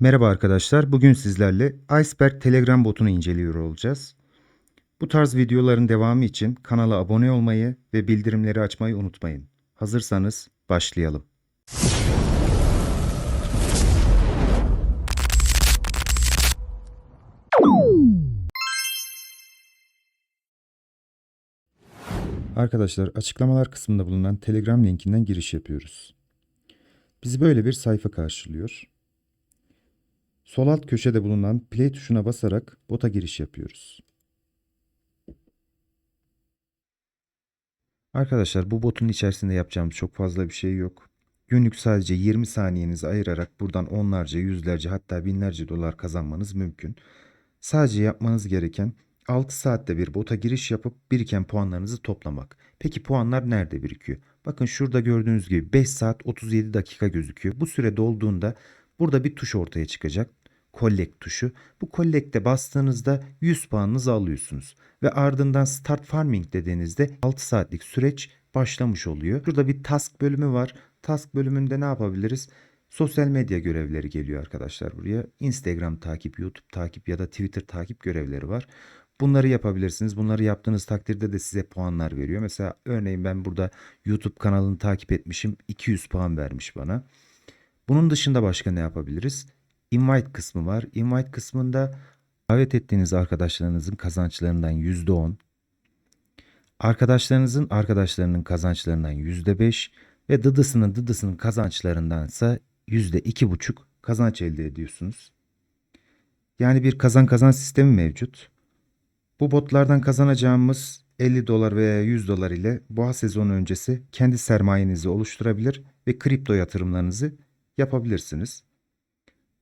Merhaba arkadaşlar. Bugün sizlerle Iceberg Telegram botunu inceliyor olacağız. Bu tarz videoların devamı için kanala abone olmayı ve bildirimleri açmayı unutmayın. Hazırsanız başlayalım. Arkadaşlar açıklamalar kısmında bulunan Telegram linkinden giriş yapıyoruz. Bizi böyle bir sayfa karşılıyor. Sol alt köşede bulunan play tuşuna basarak bota giriş yapıyoruz. Arkadaşlar bu botun içerisinde yapacağımız çok fazla bir şey yok. Günlük sadece 20 saniyenizi ayırarak buradan onlarca, yüzlerce hatta binlerce dolar kazanmanız mümkün. Sadece yapmanız gereken 6 saatte bir bota giriş yapıp biriken puanlarınızı toplamak. Peki puanlar nerede birikiyor? Bakın şurada gördüğünüz gibi 5 saat 37 dakika gözüküyor. Bu süre dolduğunda burada bir tuş ortaya çıkacak. Collect tuşu. Bu Collect'e bastığınızda 100 puanınızı alıyorsunuz. Ve ardından Start Farming dediğinizde 6 saatlik süreç başlamış oluyor. Burada bir task bölümü var. Task bölümünde ne yapabiliriz? Sosyal medya görevleri geliyor arkadaşlar buraya. Instagram takip, YouTube takip ya da Twitter takip görevleri var. Bunları yapabilirsiniz. Bunları yaptığınız takdirde de size puanlar veriyor. Mesela örneğin ben burada YouTube kanalını takip etmişim. 200 puan vermiş bana. Bunun dışında başka ne yapabiliriz? Invite kısmı var. Invite kısmında davet ettiğiniz arkadaşlarınızın kazançlarından %10, arkadaşlarınızın arkadaşlarının kazançlarından %5 ve dıdısının dıdısının kazançlarındansa %2,5 kazanç elde ediyorsunuz. Yani bir kazan kazan sistemi mevcut. Bu botlardan kazanacağımız 50 dolar veya 100 dolar ile boğa sezonu öncesi kendi sermayenizi oluşturabilir ve kripto yatırımlarınızı yapabilirsiniz.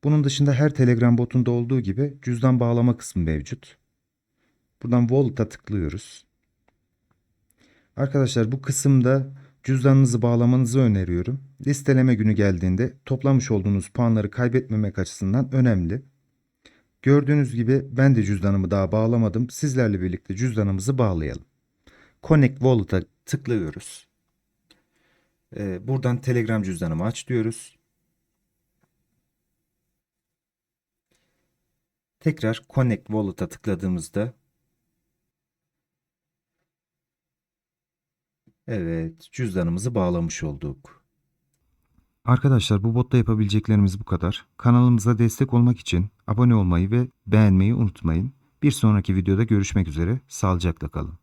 Bunun dışında her Telegram botunda olduğu gibi cüzdan bağlama kısmı mevcut. Buradan Wallet'a tıklıyoruz. Arkadaşlar bu kısımda cüzdanınızı bağlamanızı öneriyorum. Listeleme günü geldiğinde toplamış olduğunuz puanları kaybetmemek açısından önemli. Gördüğünüz gibi ben de cüzdanımı daha bağlamadım. Sizlerle birlikte cüzdanımızı bağlayalım. Connect Wallet'a tıklıyoruz. Ee, buradan Telegram cüzdanımı aç diyoruz. Tekrar Connect Wallet'a tıkladığımızda Evet, cüzdanımızı bağlamış olduk. Arkadaşlar bu botta yapabileceklerimiz bu kadar. Kanalımıza destek olmak için abone olmayı ve beğenmeyi unutmayın. Bir sonraki videoda görüşmek üzere. Sağlıcakla kalın.